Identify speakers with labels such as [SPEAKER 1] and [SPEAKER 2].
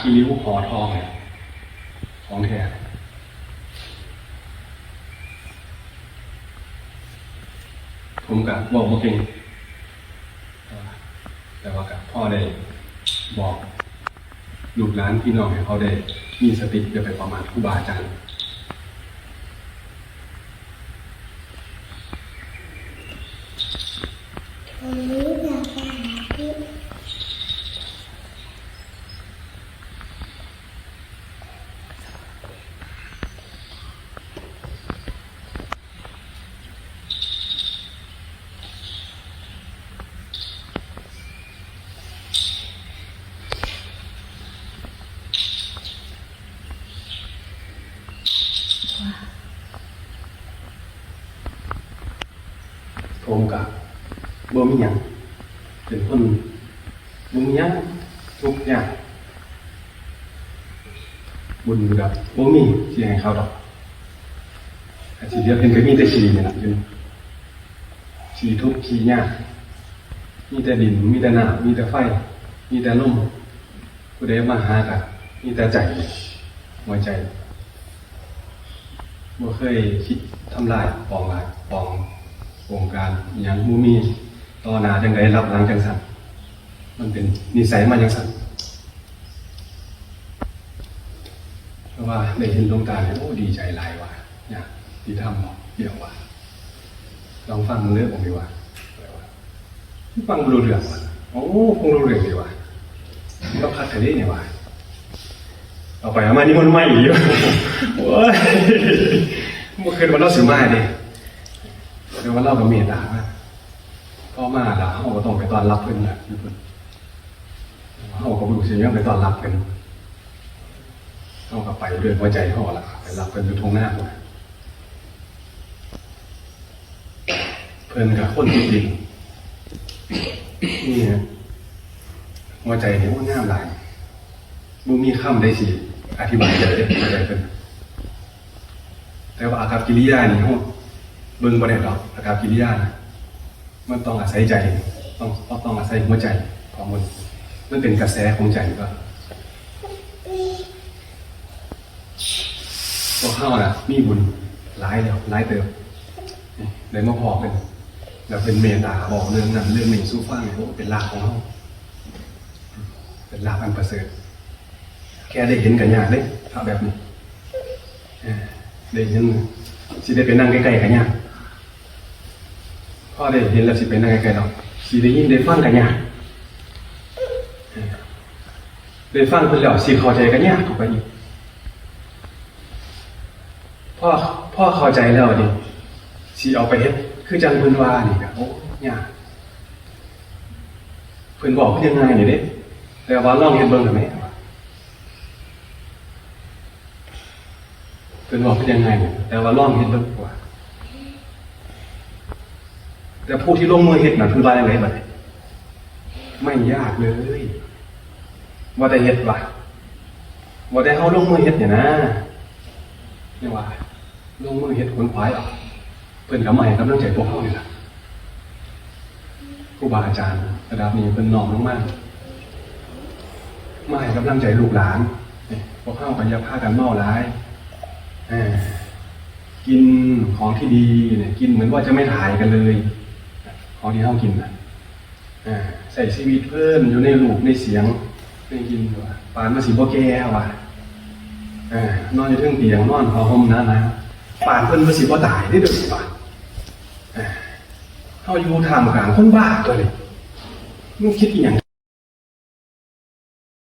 [SPEAKER 1] คีริ้วหอทองเนี่ยของแท้ผมกับบอกว่าเก่งแต่ว่ากับพ่อได้บอกลูกหลานพี่น้องให้เขาได้มีสติอย่าไปประมาทครูบาอาจารย์
[SPEAKER 2] วันนี้จะไปหาที่
[SPEAKER 1] ผมกับบ่มีหยังเป็นคนบ่มีหยังทุกอย่างบุญกับบ่มีสิให้เขาดอกอาชีพเดียวเพิ่นก็มีแต่ชีนี่ล่ะอยู่ชีทุกข์ชียากมีแต่ดินมีแต่น้ำมีแต่ไฟ มีแต่ลมผู้ใดมาหากันมีแต่ใจหัวใจบ่เคยคิดทำลายปองลายปอง วงการอย่างมูมีต่อหนาจังไดรับหลังจังสันมันเป็นนิสัยมาจังสันเพราะว่าได้เห็นดวงตาเนี่ยโอ้ดีใจหลายว่ะเนี่ยที่ทำบอกเดี๋ยวว่าลองฟังเรื่องผมดีกว่าฟังรูเรื่องว่ะโอ้คงรู้เรื่องดีว่ะก็พักทะเลเนี่ยว่ะเอาไปเอามานี่มันไม่อีกโอ้ยเมื่อคืนวันเราสือมาดิ เดี๋ยวว่าเรากับเมตตามาพ่อมาล้วเขาก็ต้องไปตอนรับเพื่อนแหละเพื่อนเขาก็บุรุษเสียงไปตอนรับกันเขาก็ไปเรื่องหัวใจเขาละไปรับกันอยู่ทงหน้าเพื่อนกับคนจริงๆนี่นะหัวใจเนี่ยว่าง่ามหลายบุมีคำได้สิอธิบายเลยหัวใจเพื่อนแต่ว่าอากับกิริยานี่เขา เบิ่งบ่ได้ดอกอาการกิริยานะมันต้องอาศัยใจ ต้องต้องต้องอาศัยหัวใจของมันมันเป็นกระแสของใจก็พวกเข้าน่ะมีบุญหลายแล้วหลายเติมเลยมาพอเป็นแล้วเป็นเมตตาบอกเรื่องนั้นเรื่องหนี้สู้ฟังเนี่ยโอ้เป็นลาของเขาเป็นลาภอันประเสริฐแค่ได้เห็นกันยากเลยถ้าแบบนี้เออได้เห็นสิได้ไปนั่งใกล้ๆกันยาก พ่อได้เห็นแล้วสิเป็นยังไงกันเนาะสิได้ยินได้ฟังกันยากได้ฟังเพิ่นแล้วสิเข้าใจกันยากเข้าไปอีกพ่อพ่อเข้าใจแล้วดิสิเอาไปเฮ็ดคือจังเพิ่นว่านี่ก็โอ้ยากเพิ่นบอกเพิ่นยังไงนี่เด้แต่ว่าลองเฮ็ดเบิ่งได้ไหมเพิ่นบอกเพิ่นยังไงเนี่ยแต่ว่าลองเฮ็ดเบิ่งกว่า แต่ผู้ที่ลงมือเห็ดน่ะคือว่าอะไรบัดนี้ไม่ยากเลยว่าแต่เห็ดว่ะว่าแต่เขาลงมือเห็ดเนี่ยนะเนี่ยว่าลงมือเห็ดขนควายออกเพิ่นกับใหม่กำลังใจพวกเขานี่แหละครูบาอาจารย์ระดับนี้เป็นน้องมากๆไม่กำลังใจลูกหลานพวกเข้าปัญญาพากันเมาร้ายกินของที่ดีเนี่ยกินเหมือนว่าจะไม่ถ่ายกันเลย ของที่เขากินนะอ่าใส่ชีวิตเพิ่มอยู่ในลูกในเสียงในกินว่ะปานมาสีบ่แก่ว่ะอ่านอนอยู่เรื่องเตียงนอนพอห่มนานะปานเพิ่นมาสีบ่ตายได้ด้ว่ะอะเขาอยู่ทามกลางคนบ้าตัวนี้มึงคิดอีหยัง